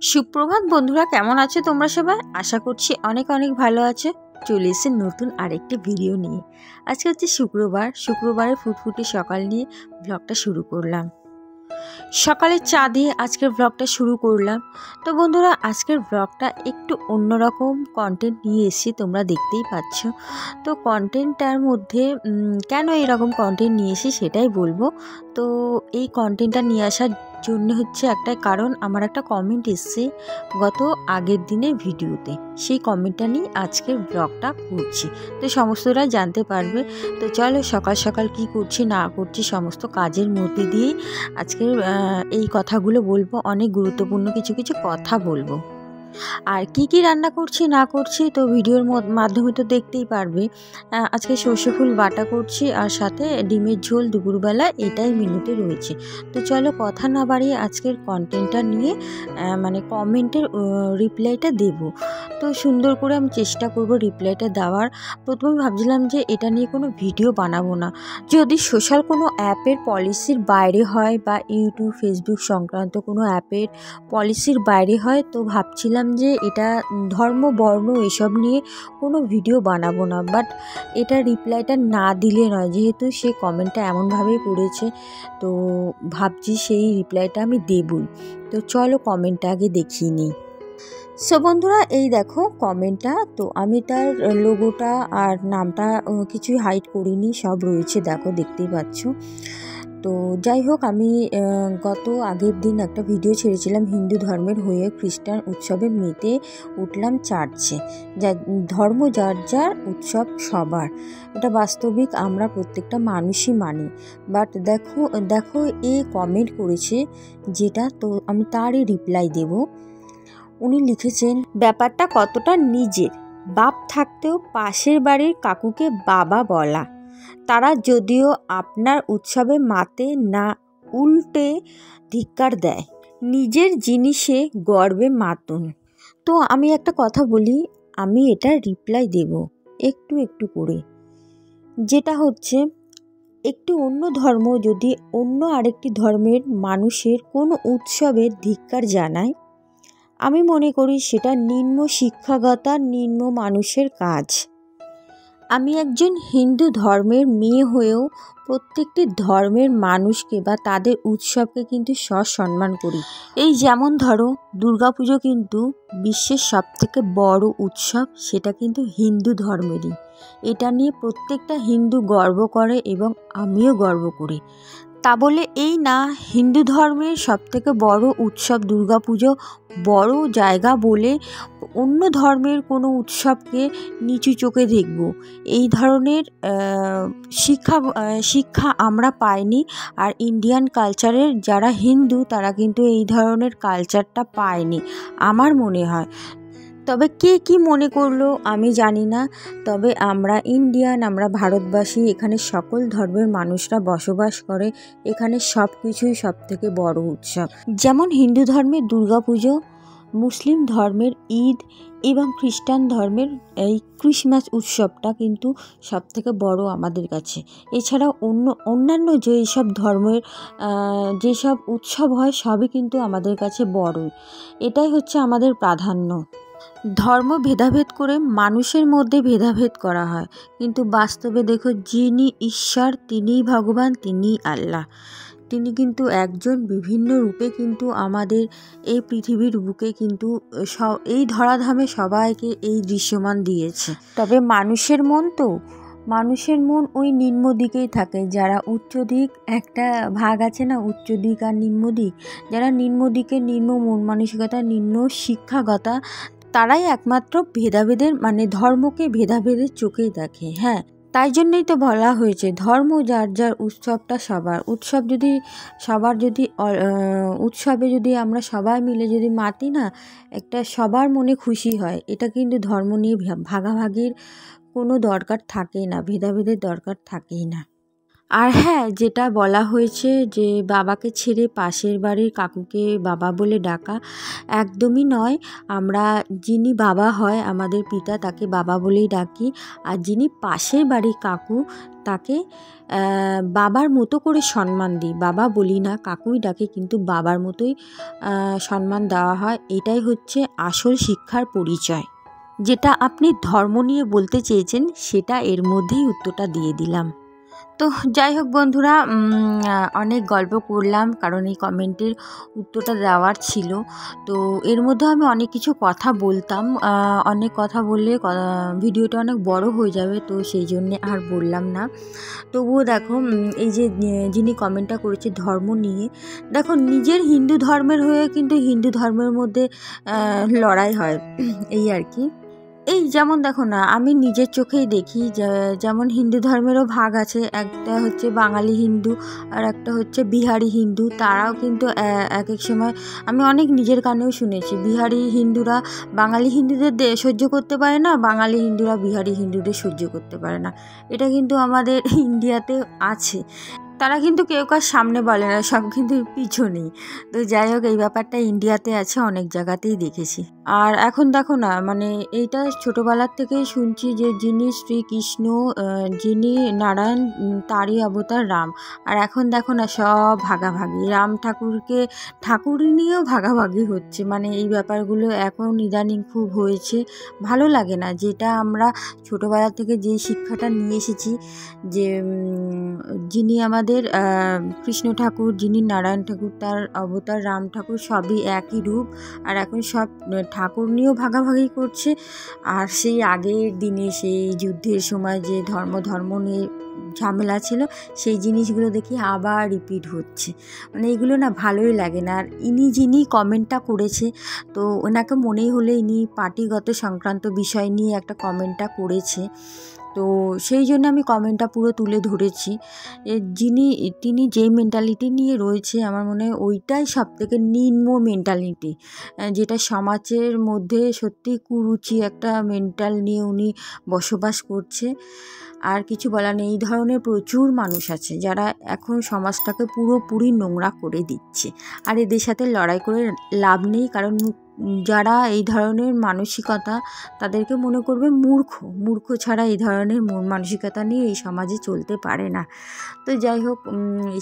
সুপ্রভাত বন্ধুরা, কেমন আছো তোমরা সবাই? আশা করছি অনেক অনেক ভালো আছে। চলে এসে নতুন আরেকটি ভিডিও নিয়ে। আজকে হচ্ছে শুক্রবার। শুক্রবারের ফুটফুটে সকাল নিয়ে ব্লগটা শুরু করলাম। সকালে চা দিয়ে আজকের ব্লগটা শুরু করলাম। তো বন্ধুরা, আজকের ব্লগটা একটু অন্যরকম কন্টেন্ট নিয়ে এসেছি, তোমরা দেখতেই পাচ্ছ। তো কন্টেন্টটার মধ্যে কেন এরকম কন্টেন্ট নিয়ে এসেছি সেটাই বলব। তো এই কন্টেন্টটা নিয়ে আসার জন্য হচ্ছে একটা কারণ, আমার একটা কমেন্ট এসছে গত আগের দিনের ভিডিওতে। সেই কমেন্টটা নিয়ে আজকের ব্লগটা করছি। তো সমস্তরা জানতে পারবে। তো চলো সকাল সকাল কি করছি, না করছি, সমস্ত কাজের মধ্যে দিয়ে আজকের এই কথাগুলো বলব। অনেক গুরুত্বপূর্ণ কিছু কিছু কথা বলব। আর কি কি রান্না করছি, না করছি, তো ভিডিওর মাধ্যমে তো দেখতেই পারবে। আজকে সর্ষে ফুল বাটা করছি আর সাথে ডিমের ঝোল দুপুরবেলা, এটাই মেনুতে রয়েছে। তো চলো কথা না বাড়িয়ে আজকের কন্টেন্টটা নিয়ে মানে কমেন্টের রিপ্লাইটা দেব। তো সুন্দর করে আমি চেষ্টা করব রিপ্লাইটা দেওয়ার। প্রথমে ভাবছিলাম যে এটা নিয়ে কোনো ভিডিও বানাবো না। যদি সোশ্যাল কোনো অ্যাপের পলিসির বাইরে হয় বা ইউটিউব ফেসবুক সংক্রান্ত কোনো অ্যাপের পলিসির বাইরে হয়, তো ভাবছিলাম যে এটা ধর্ম, বর্ণ এসব নিয়ে কোনো ভিডিও বানাবো না। বাট এটা রিপ্লাইটা না দিলে নয়, যেহেতু সে কমেন্টটা এমনভাবেই করেছে, তো ভাবছি সেই রিপ্লাইটা আমি দেবই। তো চলো কমেন্টটা আগে দেখিয়ে নিই। সো বন্ধুরা, এই দেখো কমেন্টটা তো আমি তার লোগোটা আর নামটা কিছুই হাইড করিনি, সব রয়েছে, দেখো, দেখতেই পাচ্ছ। তো যাই হোক, আমি গত আগের দিন একটা ভিডিও ছেড়েছিলাম হিন্দু ধর্মের হয়ে খ্রিস্টান উৎসবে মেতে উঠলাম চার্চে। যা, ধর্ম যার যার, উৎসব সবার। এটা বাস্তবিক, আমরা প্রত্যেকটা মানুষই মানি। বাট দেখো দেখো, এ কমেন্ট করেছে যেটা তো আমি তারই রিপ্লাই দেব। উনি লিখেছেন, ব্যাপারটা কতটা নিজের। বাপ থাকতেও পাশের বাড়ির কাকুকে বাবা বলা। তারা যদিও আপনার উৎসবে মাতে না, উল্টে ধিক্কার দেয়। নিজের জিনিসে গর্বে মাতুন। তো আমি একটা কথা বলি, আমি এটা রিপ্লাই দেব একটু একটু করে। যেটা হচ্ছে, একটি অন্য ধর্ম যদি অন্য আরেকটি ধর্মের মানুষের কোনো উৎসবের ধিক্কার জানায়, আমি মনে করি সেটা নিম্ন শিক্ষাগতা, নিম্ন মানুষের কাজ। আমি একজন হিন্দু ধর্মের মেয়ে হয়েও প্রত্যেকটি ধর্মের মানুষকে বা তাদের উৎসবকে কিন্তু সসম্মান করি। এই যেমন ধরো, দুর্গাপুজো কিন্তু বিশ্বের সবথেকে বড় উৎসব, সেটা কিন্তু হিন্দু ধর্মেরই। এটা নিয়ে প্রত্যেকটা হিন্দু গর্ব করে এবং আমিও গর্ব করি। তা বলে এই না, হিন্দু ধর্মের সবথেকে বড় উৎসব দুর্গাপুজো, বড় জায়গা বলে অন্য ধর্মের কোনো উৎসবকে নিচু চোখে দেখব। এই ধরনের শিক্ষা শিক্ষা আমরা পাইনি আর ইন্ডিয়ান কালচারের যারা হিন্দু তারা কিন্তু এই ধরনের কালচারটা পায়নি, আমার মনে হয়। তবে কে কি মনে করল আমি জানি না। তবে আমরা ইন্ডিয়ান, আমরা ভারতবাসী, এখানে সকল ধর্মের মানুষরা বসবাস করে। এখানে সব কিছুই সব থেকে বড় উৎসব। যেমন হিন্দু ধর্মের দুর্গাপুজো, মুসলিম ধর্মের ঈদ এবং খ্রিস্টান ধর্মের এই ক্রিসমাস উৎসবটা কিন্তু সব থেকে বড় আমাদের কাছে। এছাড়াও অন্য, অন্যান্য যে সব ধর্মের যেসব উৎসব হয় সবই কিন্তু আমাদের কাছে বড়ই। এটাই হচ্ছে আমাদের প্রাধান্য। ধর্ম ভেদাভেদ করে মানুষের মধ্যে ভেদাভেদ করা হয়। কিন্তু বাস্তবে দেখো, যিনি ঈশ্বর, তিনিই ভগবান, তিনিই আল্লাহ। তিনি কিন্তু একজন বিভিন্ন রূপে কিন্তু আমাদের এই পৃথিবীর বুকে কিন্তু সব, এই ধরাধামে সবাইকে এই দৃশ্যমান দিয়েছে। তবে মানুষের মন তো, মানুষের মন ওই নিম্ন দিকেই থাকে। যারা উচ্চ দিক, একটা ভাগ আছে না, উচ্চ দিক আর নিম্ন দিক। যারা নিম্ন দিকে নিম্ন মন মানসিকতা, নিম্ন শিক্ষাগতা তারাই একমাত্র ভেদাভেদের মানে ধর্মকে ভেদাভেদের চোখেই দেখে হ্যাঁ। তাই জন্যই তো বলা হয়েছে, ধর্ম যার যার উৎসবটা সবার। উৎসব যদি সবার যদি উৎসবে যদি আমরা সবাই মিলে যদি মাতি না, একটা সবার মনে খুশি হয়। এটা কিন্তু ধর্ম নিয়ে ভাগাভাগির কোনো দরকার থাকেই না, ভেদাভেদের দরকার থাকেই না। আর হ্যাঁ যেটা বলা হয়েছে যে বাবাকে ছেড়ে পাশের বাড়ির কাকুকে বাবা বলে ডাকা একদমই নয়। আমরা যিনি বাবা হয়, আমাদের পিতা তাকে বাবা বলেই ডাকি আর যিনি পাশের বাড়ির কাকু তাকে বাবার মতো করে সম্মান দিই। বাবা বলি না, কাকুই ডাকে কিন্তু বাবার মতোই সম্মান দেওয়া হয়। এটাই হচ্ছে আসল শিক্ষার পরিচয়। যেটা আপনি ধর্ম নিয়ে বলতে চেয়েছেন, সেটা এর মধ্যেই উত্তরটা দিয়ে দিলাম। তো যাই হোক বন্ধুরা অনেক গল্প করলাম, কারণ এই কমেন্টের উত্তরটা দেওয়ার ছিল। তো এর মধ্যে আমি অনেক কিছু কথা বলতাম অনেক কথা বললে ভিডিওটা অনেক বড় হয়ে যাবে, তো সেই জন্যে আর বললাম না। তবুও দেখো এই যে যিনি কমেন্টটা করেছে ধর্ম নিয়ে, দেখো নিজের হিন্দু ধর্মের হয়ে কিন্তু হিন্দু ধর্মের মধ্যে লড়াই হয়, এই আর কি। এই যেমন দেখো না, আমি নিজের চোখেই দেখি যেমন হিন্দু ধর্মেরও ভাগ আছে, একটা হচ্ছে বাঙালি হিন্দু আর একটা হচ্ছে বিহারি হিন্দু। তারাও কিন্তু এক এক সময়, আমি অনেক নিজের কানেও শুনেছি, বিহারি হিন্দুরা বাঙালি হিন্দুদের সহ্য করতে পারে না, বাঙালি হিন্দুরা বিহারি হিন্দুদের সহ্য করতে পারে না। এটা কিন্তু আমাদের ইন্ডিয়াতে আছে। তারা কিন্তু কেউ কার সামনে বলে না, সব কিন্তু পিছনেই। তো যাই হোক, এই ব্যাপারটা ইন্ডিয়াতে আছে, অনেক জায়গাতেই দেখেছি। আর এখন দেখো না মানে এইটা ছোটোবেলার থেকেই শুনছি যে যিনি শ্রীকৃষ্ণ যিনি নারায়ণ তারই অবতার রাম। আর এখন দেখো না, সব ভাগাভাগি। রাম ঠাকুরকে ঠাকুর নিয়েও ভাগাভাগি হচ্ছে। মানে এই ব্যাপারগুলো এখন ইদানিং খুব হয়েছে। ভালো লাগে না। যেটা আমরা ছোটোবেলা থেকে যে শিক্ষাটা নিয়ে এসেছি, যে যিনি আমাদের কৃষ্ণ ঠাকুর, যিনি নারায়ণ ঠাকুর, তার অবতার রাম ঠাকুর, সবই একই রূপ। আর এখন সব ঠাকুর নিয়েও ভাগাভাগি করছে। আর সেই আগের দিনে, সেই যুদ্ধের সময় যে ধর্ম ধর্ম নিয়ে ঝামেলা ছিল, সেই জিনিসগুলো দেখি আবার রিপিট হচ্ছে। মানে এগুলো না ভালোই লাগে না। আর ইনি যিনি কমেন্টটা করেছে, তো ওনাকে মনেই হলে ইনি পার্টিগত সংক্রান্ত বিষয় নিয়ে একটা কমেন্টটা করেছে। তো সেই জন্য আমি কমেন্টটা পুরো তুলে ধরেছি। যিনি, তিনি যেই মেন্টালিটি নিয়ে রয়েছে, আমার মনে হয় ওইটাই সব থেকে নিম্ন মেন্টালিটি যেটা সমাজের মধ্যে সত্যি কুরুচি একটা মেন্টাল নিয়ে উনি বসবাস করছে। আর কিছু বলার নেই। এই ধরনের প্রচুর মানুষ আছে যারা এখন সমাজটাকে পুরোপুরি নোংরা করে দিচ্ছে। আর এদের সাথে লড়াই করে লাভ নেই, কারণ যারা এই ধরনের মানসিকতা তাদেরকে মনে করবে মূর্খ। মূর্খ ছাড়া এই ধরনের মানসিকতা নিয়ে এই সমাজে চলতে পারে না। তো যাই হোক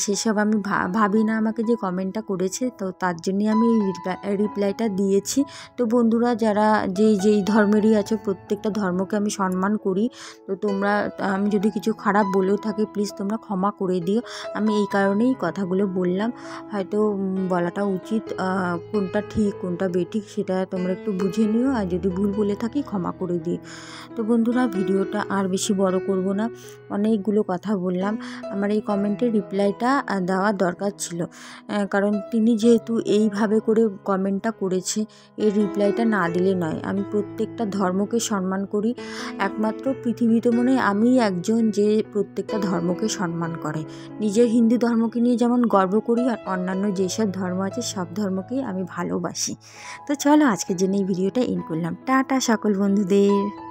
সেসব আমি ভাবি না আমাকে যে কমেন্টটা করেছে, তো তার জন্যে আমি এই রিপ্লাইটা দিয়েছি। তো বন্ধুরা, যারা যেই যেই ধর্মেরই আছো, প্রত্যেকটা ধর্মকে আমি সম্মান করি। তো তোমরা, আমি যদি কিছু খারাপ বলেও থাকি প্লিজ তোমরা ক্ষমা করে দিও। আমি এই কারণেই কথাগুলো বললাম। হয়তো বলাটা উচিত কোনটা ঠিক, কোনটা বেঠিক সেটা তোমরা একটু বুঝে নিও আর যদি ভুল বলে থাকি ক্ষমা করে দিও। তো বন্ধুরা, ভিডিওটা আর বেশি বড় করব না। অনেকগুলো কথা বললাম। আমার এই কমেন্টের রিপ্লাইটা দেওয়ার দরকার ছিল। কারণ তিনি যেহেতু এইভাবে করে কমেন্টটা করেছে, এই রিপ্লাইটা না দিলে নয়। আমি প্রত্যেকটা ধর্মকে সম্মান করি। একমাত্র পৃথিবীতে মনে আমি একজন যে প্রত্যেকটা ধর্মকে সম্মান করে। নিজের হিন্দু ধর্মকে নিয়ে যেমন গর্ব করি আর অন্যান্য যেসব ধর্ম আছে, সব ধর্মকেই আমি ভালোবাসি। তো চলো আজকের জন্য এই ভিডিওটা এন করলাম। টাটা সকল বন্ধুদের।